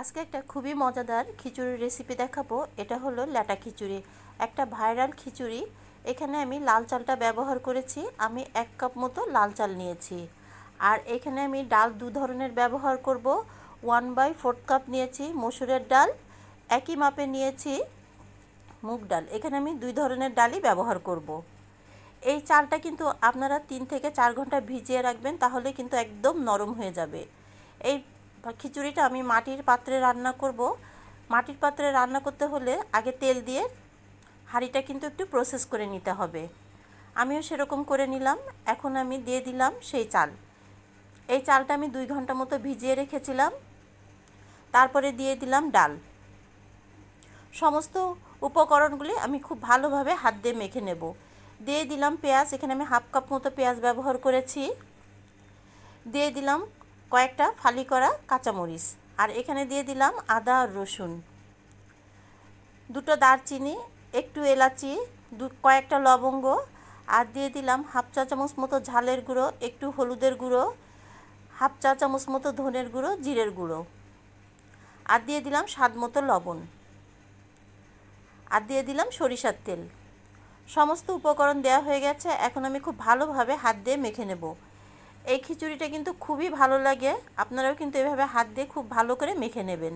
আজকে একটা খুবই মজাদার খিচুড়ির রেসিপি দেখাবো। এটা হলো ল্যাটা খিচুড়ি। একটা ভাইরাল খিচুড়ি। এখানে আমি লাল চালটা ব্যবহার করেছি। আমি এক কাপ মতো লাল চাল নিয়েছি। আর এখানে আমি ডাল দু ধরনের ব্যবহার করব। ওয়ান বাই ফোর্থ কাপ নিয়েছি মসুরের ডাল। একই মাপে নিয়েছি মুগ ডাল। এখানে আমি দুই ধরনের ডালই ব্যবহার করব। এই চালটা কিন্তু আপনারা তিন থেকে চার ঘণ্টা ভিজিয়ে রাখবেন, তাহলে কিন্তু একদম নরম হয়ে যাবে। এই খিচুড়িটা আমি মাটির পাত্রে রান্না করব। মাটির পাত্রে রান্না করতে হলে আগে তেল দিয়ে হাঁড়িটা কিন্তু একটু প্রসেস করে নিতে হবে। আমিও সেরকম করে নিলাম। এখন আমি দিয়ে দিলাম সেই চাল। এই চালটা আমি দুই ঘণ্টা মতো ভিজিয়ে রেখেছিলাম। তারপরে দিয়ে দিলাম ডাল। সমস্ত উপকরণগুলি আমি খুব ভালোভাবে হাত দিয়ে মেখে নেব। দিয়ে দিলাম পেঁয়াজ। এখানে আমি হাফ কাপ মতো পেঁয়াজ ব্যবহার করেছি। দিয়ে দিলাম কয়েকটা ফালি করা কাঁচামরিচ। আর এখানে দিয়ে দিলাম আদা আর রসুন। দুটো দারচিনি, একটু এলাচি, দু, কয়েকটা লবঙ্গ, আর দিয়ে দিলাম হাফ চা চামচ মতো ঝালের গুঁড়ো, একটু হলুদের গুঁড়ো, হাফ চা চামচ মতো ধনের গুঁড়ো, জিরের গুঁড়ো। আর দিয়ে দিলাম স্বাদ মতো লবণ। আর দিয়ে দিলাম সরিষার তেল। সমস্ত উপকরণ দেওয়া হয়ে গেছে। এখন আমি খুব ভালোভাবে হাত দিয়ে মেখে নেব। এই খিচুড়িটা কিন্তু খুবই ভালো লাগে। আপনারাও কিন্তু এভাবে হাত দিয়ে খুব ভালো করে মেখে নেবেন।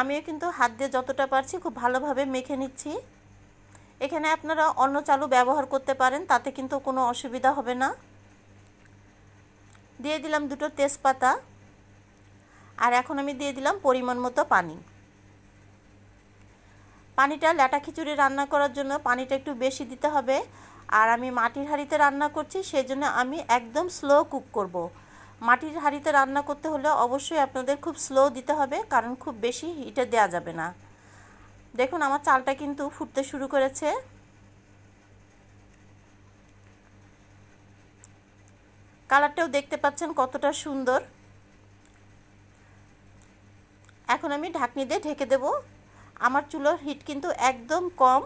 আমিও কিন্তু হাত দিয়ে যতটা পারছি খুব ভালোভাবে মেখে নিচ্ছি। এখানে আপনারা অন্য চালু ব্যবহার করতে পারেন, তাতে কিন্তু কোনো অসুবিধা হবে না। দিয়ে দিলাম দুটো তেজপাতা। আর এখন আমি দিয়ে দিলাম পরিমাণ মতো পানি। পানিটা ল্যাটা খিচুড়ি রান্না করার জন্য পানিটা একটু বেশি দিতে হবে। আর আমি মাটির হাঁড়িতে রান্না করছি সেই জন্য আমি একদম স্লো কুক করব। মাটির হাঁড়িতে রান্না করতে হলে অবশ্যই আপনাদের খুব স্লো দিতে হবে, কারণ খুব বেশি হিটে দেওয়া যাবে না। দেখুন, আমার চালটা কিন্তু ফুটতে শুরু করেছে। কালারটাও দেখতে পাচ্ছেন কতটা সুন্দর। এখন আমি ঢাকনি দিয়ে ঢেকে দেব। আমার চুলোর হিট কিন্তু একদম কম।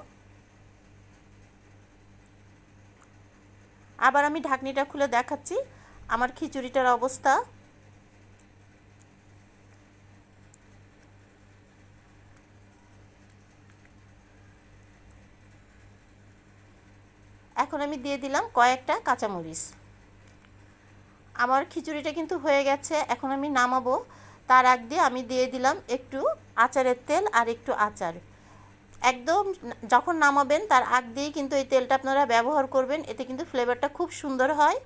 আবার আমি ঢাকনিটা খুলে দেখাচ্ছি, আমার খিচুড়িটার অবস্থা। এখন আমি দিয়ে দিলাম কয়েকটা কাঁচামরিচ। আমার খিচুড়িটা কিন্তু হয়ে গেছে, এখন আমি নামাবো। তার আগ দিয়ে আমি দিয়ে দিলাম একটু আচারের তেল আর একটু আচার। একদম যখন নামাবেন তার আগ দিয়েই কিন্তু এই তেলটা আপনারা ব্যবহার করবেন, এতে কিন্তু ফ্লেভারটা খুব সুন্দর হয়।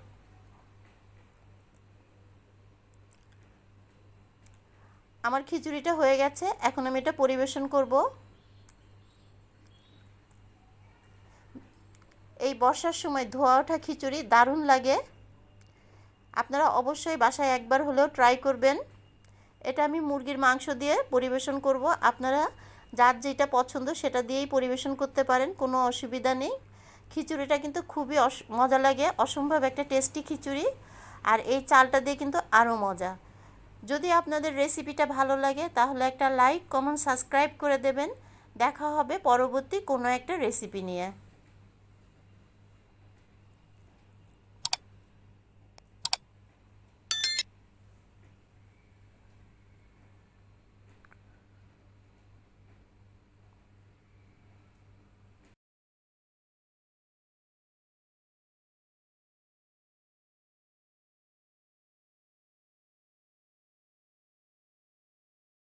আমার খিচুড়িটা হয়ে গেছে, এখন আমি এটা পরিবেশন করব। এই বর্ষার সময় ধোয়া ওঠা খিচুড়ি দারুণ লাগে। আপনারা অবশ্যই বাসায় একবার হলেও ট্রাই করবেন। এটা আমি মুরগির মাংস দিয়ে পরিবেশন করব। আপনারা যার যেটা পছন্দ সেটা দিয়েই পরিবেশন করতে পারেন, কোনো অসুবিধা নেই। খিচুড়িটা কিন্তু খুবই মজা লাগে, অসম্ভব একটা টেস্টি খিচুড়ি। আর এই চালটা দিয়ে কিন্তু আরও মজা। যদি আপনাদের রেসিপিটা ভালো লাগে তাহলে একটা লাইক, কমেন্ট, সাবস্ক্রাইব করে দেবেন। দেখা হবে পরবর্তী কোনো একটা রেসিপি নিয়ে।